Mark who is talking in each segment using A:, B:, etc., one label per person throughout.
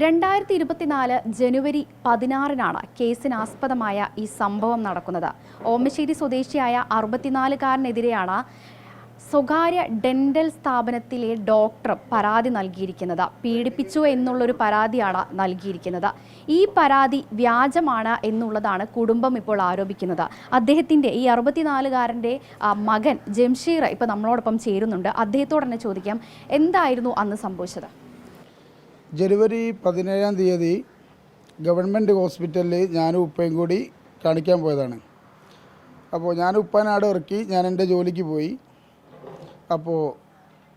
A: രണ്ടായിരത്തി ഇരുപത്തിനാല് ജനുവരി പതിനാറിനാണ് കേസിനാസ്പദമായ ഈ സംഭവം നടക്കുന്നത്. ഓമശ്ശേരി സ്വദേശിയായ അറുപത്തിനാലുകാരനെതിരെയാണ് സ്വകാര്യ ഡെന്റൽ സ്ഥാപനത്തിലെ ഡോക്ടർ പരാതി നൽകിയിരിക്കുന്നത്. പീഡിപ്പിച്ചു എന്നുള്ളൊരു പരാതിയാണ് നൽകിയിരിക്കുന്നത്. ഈ പരാതി വ്യാജമാണ് എന്നുള്ളതാണ് കുടുംബം ഇപ്പോൾ ആരോപിക്കുന്നത്. അദ്ദേഹത്തിന്റെ ഈ അറുപത്തിനാലുകാരന്റെ മകൻ ജംഷീർ ഇപ്പോൾ നമ്മളോടൊപ്പം ചേരുന്നുണ്ട്. അദ്ദേഹത്തോട് തന്നെ ചോദിക്കാം എന്തായിരുന്നു അന്ന് സംഭവിച്ചത്?
B: ജനുവരി പതിനേഴാം തീയതി ഗവൺമെന്റ് ഹോസ്പിറ്റലിൽ ഞാനും ഉപ്പയും കൂടി കാണിക്കാൻ പോയതാണ്. അപ്പോൾ ഞാൻ ഉപ്പാനാട് ഇറക്കി ഞാൻ എന്റെ ജോലിക്ക് പോയി. അപ്പോൾ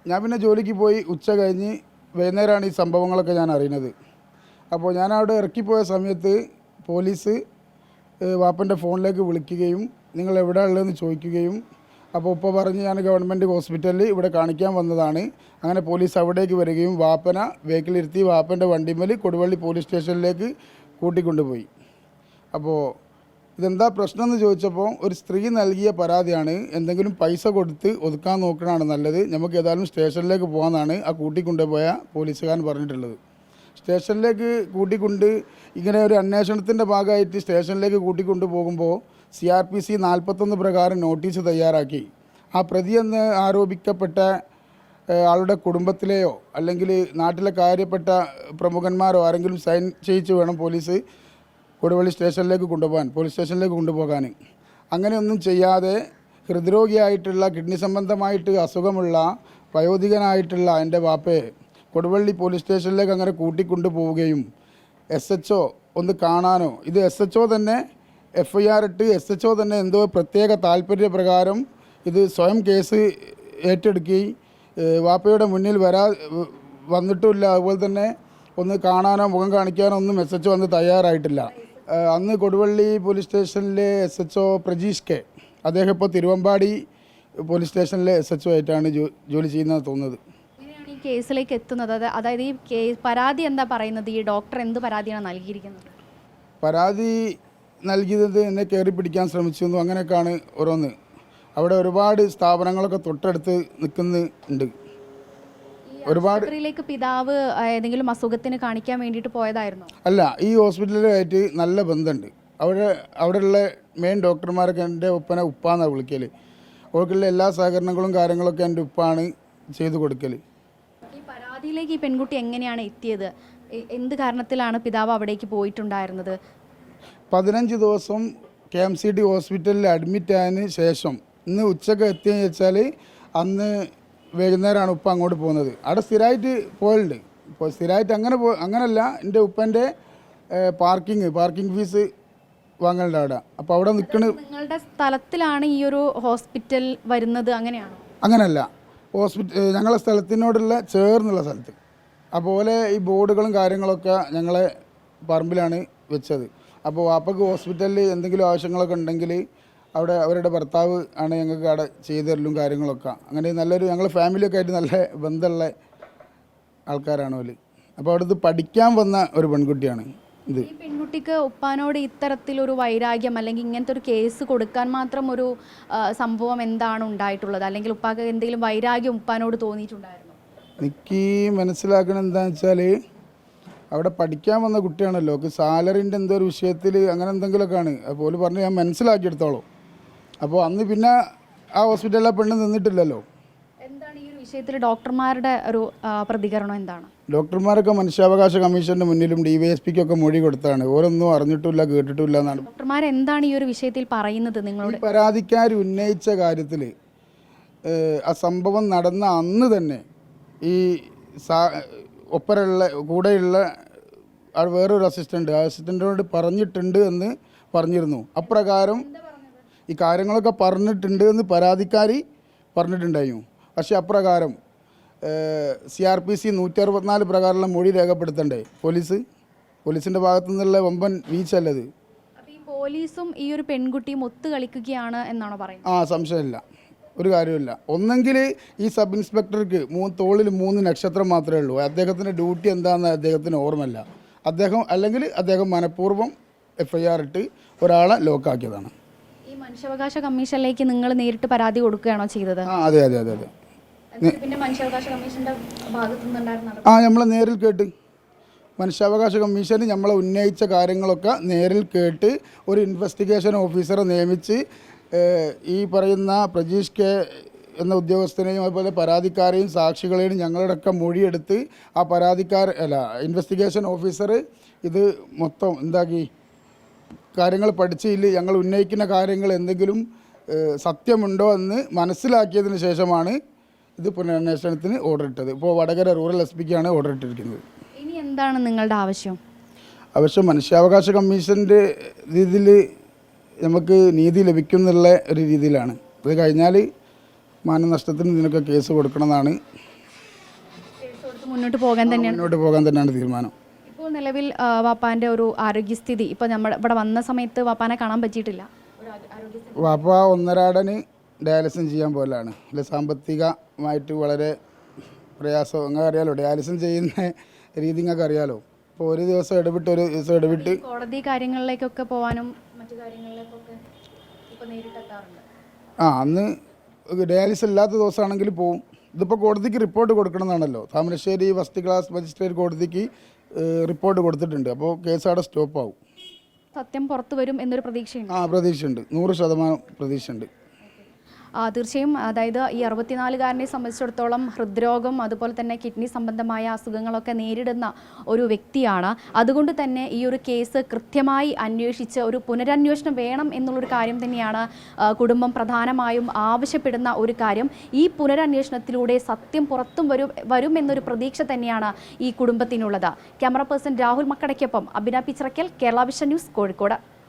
B: ഞാൻ പിന്നെ ജോലിക്ക് പോയി ഉച്ച കഴിഞ്ഞ് വൈകുന്നേരമാണ് ഈ സംഭവങ്ങളൊക്കെ ഞാൻ അറിയുന്നത്. അപ്പോൾ ഞാൻ അവിടെ ഇറക്കിപ്പോയ സമയത്ത് പോലീസ് വാപ്പന്റെ ഫോണിലേക്ക് വിളിക്കുകയും നിങ്ങൾ എവിടെ ഉള്ളതെന്ന് ചോദിക്കുകയും അപ്പോൾ ഉപ്പ പറഞ്ഞ് ഞാൻ ഗവൺമെന്റ് ഹോസ്പിറ്റലിൽ ഇവിടെ കാണിക്കാൻ വന്നതാണ്. അങ്ങനെ പോലീസ് അവിടേക്ക് വരികയും വാപ്പന വേക്കിലിരുത്തി വാപ്പന്റെ വണ്ടിമേൽ കൊടുവള്ളി പോലീസ് സ്റ്റേഷനിലേക്ക് കൂട്ടിക്കൊണ്ടുപോയി. അപ്പോൾ ഇതെന്താ പ്രശ്നം എന്ന് ചോദിച്ചപ്പോൾ ഒരു സ്ത്രീ നൽകിയ പരാതിയാണ്. എന്തെങ്കിലും പൈസ കൊടുത്ത് ഒതുക്കാൻ നോക്കണതാണ് നല്ലത്. നമുക്ക് ഏതായാലും സ്റ്റേഷനിലേക്ക് പോകാമെന്നാണ് ആ കൂട്ടിക്കൊണ്ടുപോയ പോലീസുകാരൻ പറഞ്ഞിട്ടുള്ളത്. സ്റ്റേഷനിലേക്ക് കൂട്ടിക്കൊണ്ട് ഇങ്ങനെ ഒരു അന്വേഷണത്തിന്റെ ഭാഗമായിട്ട് സ്റ്റേഷനിലേക്ക് കൂട്ടിക്കൊണ്ടു പോകുമ്പോൾ സി ആർ പി സി നാൽപ്പത്തൊന്ന് പ്രകാരം നോട്ടീസ് തയ്യാറാക്കി. ആ പ്രതി എന്ന് ആരോപിക്കപ്പെട്ട ആളുടെ കുടുംബത്തിലെയോ അല്ലെങ്കിൽ നാട്ടിലെ കാര്യപ്പെട്ട പ്രമുഖന്മാരോ ആരെങ്കിലും സൈൻ ചെയ്യിച്ച് വേണം പോലീസ് കൊടുവള്ളി സ്റ്റേഷനിലേക്ക് കൊണ്ടുപോകാൻ പോലീസ് സ്റ്റേഷനിലേക്ക് കൊണ്ടുപോകാൻ. അങ്ങനെയൊന്നും ചെയ്യാതെ ഹൃദ്രോഗിയായിട്ടുള്ള കിഡ്നി സംബന്ധമായിട്ട് അസുഖമുള്ള വയോധികനായിട്ടുള്ള എന്റെ വാപ്പയെ കൊടുവള്ളി പോലീസ് സ്റ്റേഷനിലേക്ക് അങ്ങനെ കൂട്ടിക്കൊണ്ടുപോവുകയും എസ് എച്ച് ഒ ഒന്ന് കാണാനോ ഇത് എസ് എച്ച് ഒ തന്നെ എഫ് ഐ ആർ ഇട്ട് എസ് എച്ച് ഒ തന്നെ എന്തോ പ്രത്യേക താല്പര്യപ്രകാരം ഇത് സ്വയം കേസ് ഏറ്റെടുക്കുകയും വാപ്പയുടെ മുന്നിൽ വരാ വന്നിട്ടുമില്ല. അതുപോലെ തന്നെ ഒന്ന് കാണാനോ മുഖം കാണിക്കാനോ ഒന്നും എസ് എച്ച് ഒ അന്ന് തയ്യാറായിട്ടില്ല. അന്ന് കൊടുവള്ളി പോലീസ് സ്റ്റേഷനിലെ S H O Prajeesh K. അദ്ദേഹം ഇപ്പോൾ തിരുവമ്പാടി പോലീസ് സ്റ്റേഷനിലെ എസ് എച്ച് ഒ ആയിട്ടാണ് ജോലി ചെയ്യുന്നത് തോന്നുന്നത്.
A: കേസിലേക്ക് എത്തുന്നത്. അത് അതായത് ഈ പരാതി എന്താ പറയുന്നത്? ഈ ഡോക്ടർ എന്ത് പരാതിയാണ് നൽകിയിരിക്കുന്നത്?
B: പരാതി നൽകിയത് എന്നെ കയറി പിടിക്കാൻ ശ്രമിച്ചു എന്നും അങ്ങനെയൊക്കെയാണ് ഓരോന്ന്. അവിടെ ഒരുപാട് സ്ഥാപനങ്ങളൊക്കെ തൊട്ടടുത്ത് നിൽക്കുന്നുണ്ട്. ഒരുപാട്
A: ആശുപത്രിയിലേക്ക് പിതാവ് ഏതെങ്കിലും അസുഖത്തിന് കാണിക്കാൻ വേണ്ടിയിട്ട് പോയതായിരുന്നു?
B: അല്ല ഈ ഹോസ്പിറ്റലുമായിട്ട് നല്ല ബന്ധമുണ്ട്. അവിടെ അവിടെയുള്ള മെയിൻ ഡോക്ടർമാരൊക്കെ എന്റെ ഉപ്പനെ ഉപ്പാന്നാണ് വിളിക്കൽ അവർക്കുള്ള എല്ലാ സഹകരണങ്ങളും കാര്യങ്ങളൊക്കെ എന്റെ ഉപ്പാണ് ചെയ്തു കൊടുക്കൽ
A: ഈ പരാതിയിലേക്ക് ഈ പെൺകുട്ടി എങ്ങനെയാണ് എത്തിയത്? എന്ത് കാരണത്തിലാണ് പിതാവ് അവിടേക്ക് പോയിട്ടുണ്ടായിരുന്നത്?
B: പതിനഞ്ച് ദിവസം കെ എം സി ഡി ഹോസ്പിറ്റലിൽ അഡ്മിറ്റ് ആയതിന് ശേഷം ഇന്ന് ഉച്ചയ്ക്ക് എത്തിയെന്ന് വെച്ചാൽ അന്ന് വൈകുന്നേരമാണ് ഉപ്പ അങ്ങോട്ട് പോകുന്നത്. അവിടെ സ്ഥിരമായിട്ട് പോയിട്ടുണ്ട് ഇപ്പോൾ സ്ഥിരമായിട്ട് അങ്ങനെ പോ അങ്ങനല്ല. എന്റെ ഉപ്പന്റെ പാർക്കിങ് പാർക്കിംഗ് ഫീസ് വാങ്ങലുണ്ട് അവിടെ. അപ്പോൾ അവിടെ നിൽക്കണ
A: നിങ്ങളുടെ സ്ഥലത്തിലാണ് ഈ ഒരു ഹോസ്പിറ്റൽ വരുന്നത് അങ്ങനെയാണ്?
B: അങ്ങനല്ല. ഹോസ്പിറ്റൽ ഞങ്ങളെ സ്ഥലത്തിനോടുള്ള ചേർന്നുള്ള സ്ഥലത്ത്. അതുപോലെ ഈ ബോർഡുകളും കാര്യങ്ങളൊക്കെ ഞങ്ങളെ പറമ്പിലാണ് വെച്ചത്. അപ്പോൾ വാപ്പക്ക് ഹോസ്പിറ്റലിൽ എന്തെങ്കിലും ആവശ്യങ്ങളൊക്കെ ഉണ്ടെങ്കിൽ അവിടെ അവരുടെ ഭർത്താവ് ആണ് ഞങ്ങൾക്ക് അവിടെ ചെയ്തു തരലും കാര്യങ്ങളൊക്കെ. അങ്ങനെ നല്ലൊരു ഞങ്ങൾ ഫാമിലിയൊക്കെ ആയിട്ട് നല്ല ബന്ധമുള്ള ആൾക്കാരാണ് അവർ അപ്പോൾ അവിടുന്ന് പഠിക്കാൻ വന്ന ഒരു പെൺകുട്ടിയാണ് ഇത്.
A: പെൺകുട്ടിക്ക് ഉപ്പാനോട് ഇത്തരത്തിലൊരു വൈരാഗ്യം അല്ലെങ്കിൽ ഇങ്ങനത്തെ ഒരു കേസ് കൊടുക്കാൻ മാത്രം ഒരു സംഭവം എന്താണ് ഉണ്ടായിട്ടുള്ളത്? അല്ലെങ്കിൽ ഉപ്പാക്ക് എന്തെങ്കിലും വൈരാഗ്യം ഉപ്പാനോട് തോന്നിയിട്ടുണ്ടായിരുന്നു?
B: എനിക്ക് മനസ്സിലാക്കണം എന്താണെന്ന് വെച്ചാൽ അവിടെ പഠിക്കാൻ വന്ന കുട്ടിയാണല്ലോ. ഒക്കെ സാലറിന്റെ എന്തോ ഒരു വിഷയത്തിൽ അങ്ങനെ എന്തെങ്കിലുമൊക്കെയാണ്. അതുപോലെ പറഞ്ഞ് ഞാൻ മനസ്സിലാക്കിയെടുത്തോളൂ. അപ്പോൾ അന്ന് പിന്നെ ആ ഹോസ്പിറ്റലിലെ പെണ്ണ് നിന്നിട്ടില്ലല്ലോ.
A: എന്താണ് ഈ ഒരു വിഷയത്തിൽ ഡോക്ടർമാരുടെ ഒരു പ്രതികരണം എന്താണ്?
B: ഡോക്ടർമാരൊക്കെ മനുഷ്യാവകാശ കമ്മീഷന്റെ മുന്നിലും ഡി വൈ എസ് പിക്കൊക്കെ മൊഴി കൊടുത്താണ്. ഓരൊന്നും അറിഞ്ഞിട്ടില്ല കേട്ടിട്ടില്ല എന്നാണ്.
A: ഡോക്ടർമാർ എന്താണ് ഈ ഒരു വിഷയത്തിൽ പറയുന്നത് നിങ്ങളോട്?
B: പരാതിക്കാർ ഉന്നയിച്ച കാര്യത്തിൽ ആ സംഭവം നടന്ന അന്ന് തന്നെ ഈ സാ ഒപ്പരുള്ള കൂടെയുള്ള വേറൊരു അസിസ്റ്റന്റ് ആ അസിസ്റ്റന്റിനോട് പറഞ്ഞിട്ടുണ്ട് എന്ന് പറഞ്ഞിരുന്നു. അപ്രകാരം ഈ കാര്യങ്ങളൊക്കെ പറഞ്ഞിട്ടുണ്ട് എന്ന് പരാതിക്കാരി പറഞ്ഞിട്ടുണ്ടായിരുന്നു. പക്ഷേ അപ്രകാരം സി ആർ പി സി നൂറ്റി അറുപത്തിനാല് പ്രകാരമുള്ള മൊഴി രേഖപ്പെടുത്തണ്ടേ? പോലീസ്? പോലീസിന്റെ ഭാഗത്തു നിന്നുള്ള വമ്പൻ വീഴ്ചല്ലത്
A: പോലീസും ഈ ഒരു പെൺകുട്ടിയും ഒത്തു കളിക്കുകയാണ് എന്നാണോ പറയുന്നത്?
B: ആ സംശയമില്ല. ഒരു കാര്യമില്ല ഒന്നെങ്കിൽ ഈ സബ് ഇൻസ്പെക്ടർക്ക് മൂന്ന് തോളിൽ മൂന്ന് നക്ഷത്രം മാത്രമേ ഉള്ളൂ. അദ്ദേഹത്തിന്റെ ഡ്യൂട്ടി എന്താണെന്ന് അദ്ദേഹത്തിന് ഓർമ്മയില്ല. അദ്ദേഹം അല്ലെങ്കിൽ അദ്ദേഹം മനഃപൂർവം എഫ് ഐ ആർ ഇട്ട് ഒരാളെ ലോക്കാക്കിയതാണ്
A: ഈ മനുഷ്യാവകാശ കമ്മീഷനിലേക്ക് നിങ്ങൾ നേരിട്ട് പരാതി കൊടുക്കുകയാണോ ചെയ്തത്?
B: ആ അതെ അതെ അതെ അതെ.
A: പിന്നെ മനുഷ്യാവകാശ കമ്മീഷന്റെ
B: ആ നമ്മൾ നേരിൽ കേട്ട്. മനുഷ്യാവകാശ കമ്മീഷന് നമ്മളെ ഉന്നയിച്ച കാര്യങ്ങളൊക്കെ നേരിൽ കേട്ട് ഒരു ഇൻവെസ്റ്റിഗേഷൻ ഓഫീസറെ നിയമിച്ച് ഈ പറയുന്ന പ്രജീഷ് കെ എന്ന ഉദ്യോഗസ്ഥനെയും അതുപോലെ പരാതിക്കാരെയും സാക്ഷികളെയും ഞങ്ങളുടെയൊക്കെ മൊഴിയെടുത്ത് ആ പരാതിക്കാർ അല്ല ഇൻവെസ്റ്റിഗേഷൻ ഓഫീസർ ഇത് മൊത്തം എന്താക്കി കാര്യങ്ങൾ പഠിച്ചില്ല ഞങ്ങൾ ഉന്നയിക്കുന്ന കാര്യങ്ങൾ എന്തെങ്കിലും സത്യമുണ്ടോ എന്ന് മനസ്സിലാക്കിയതിന് ശേഷമാണ് ഇത് പുനരന്വേഷണത്തിന് ഓർഡർ ഇട്ടത്. ഇപ്പോൾ വടകര റൂറൽ എസ് പിക്കാണ് ഓർഡർ ഇട്ടിരിക്കുന്നത്.
A: ഇനി എന്താണ് നിങ്ങളുടെ ആവശ്യം?
B: ആവശ്യം മനുഷ്യാവകാശ കമ്മീഷന്റെ രീതിയിൽ നമുക്ക് നീതി ലഭിക്കുന്നുള്ള ഒരു രീതിയിലാണ്. അത് കഴിഞ്ഞാൽ മാനനഷ്ടത്തിന് ഇതിനൊക്കെ കേസ് കൊടുക്കണമെന്നാണ്
A: മുന്നോട്ട് പോകാൻ തന്നെയാണ്.
B: മുന്നോട്ട് പോകാൻ തന്നെയാണ് തീരുമാനം.
A: ഇപ്പോൾ നിലവിൽ വാപ്പാന്റെ ഒരു ആരോഗ്യസ്ഥിതി ഇപ്പോൾ നമ്മൾ ഇവിടെ വന്ന സമയത്ത് വാപ്പാനെ കാണാൻ പറ്റിയിട്ടില്ല.
B: വാപ്പ ഒന്നരാടന് ഡയാലിസിസ് ചെയ്യാൻ പോലാണ്. അല്ലെ സാമ്പത്തികമായിട്ട് വളരെ പ്രയാസം അങ്ങനെ അറിയാലോ ഡയാലിസിസ് ചെയ്യുന്ന രീതി നിങ്ങൾക്ക് അറിയാലോ. ഇപ്പോൾ ഒരു ദിവസം ഇടവിട്ട് ഒരു ദിവസം ഇടവിട്ട്
A: കോടതി കാര്യങ്ങളിലേക്കൊക്കെ പോകാനും മറ്റു കാര്യങ്ങളിലേക്കൊക്കെ
B: ആ അന്ന് ഡയാലിസിസ് ഇല്ലാത്ത ദിവസമാണെങ്കിൽ പോവും. ഇതിപ്പോൾ കോടതിക്ക് റിപ്പോർട്ട് കൊടുക്കണമെന്നാണല്ലോ. താമരശ്ശേരി ഫസ്റ്റ് ക്ലാസ് മജിസ്ട്രേറ്റ് കോടതിക്ക് റിപ്പോർട്ട് കൊടുത്തിട്ടുണ്ട്. അപ്പോൾ കേസ് അവിടെ സ്റ്റോപ്പ് ആവും
A: സത്യം പുറത്തു വരും എന്നൊരു പ്രതീക്ഷയുണ്ട്.
B: ആ പ്രതീക്ഷയുണ്ട്. നൂറ് ശതമാനം പ്രതീക്ഷയുണ്ട്.
A: തീർച്ചയായും അതായത് ഈ അറുപത്തിനാലുകാരനെ സംബന്ധിച്ചിടത്തോളം ഹൃദ്രോഗം അതുപോലെ തന്നെ കിഡ്നി സംബന്ധമായ അസുഖങ്ങളൊക്കെ നേരിടുന്ന ഒരു വ്യക്തിയാണ്. അതുകൊണ്ട് തന്നെ ഈ ഒരു കേസ് കൃത്യമായി അന്വേഷിച്ച് ഒരു പുനരന്വേഷണം വേണം എന്നുള്ളൊരു കാര്യം തന്നെയാണ് കുടുംബം പ്രധാനമായും ആവശ്യപ്പെടുന്ന ഒരു കാര്യം. ഈ പുനരന്വേഷണത്തിലൂടെ സത്യം പുറത്തും വരും വരും എന്നൊരു പ്രതീക്ഷ തന്നെയാണ് ഈ കുടുംബത്തിനുള്ളത്. ക്യാമറ പേഴ്സൺ രാഹുൽ മക്കടയ്ക്കൊപ്പം അഭിന പിച്ചറയ്ക്കൽ കേരള വിഷൻ ന്യൂസ് കോഴിക്കോട്.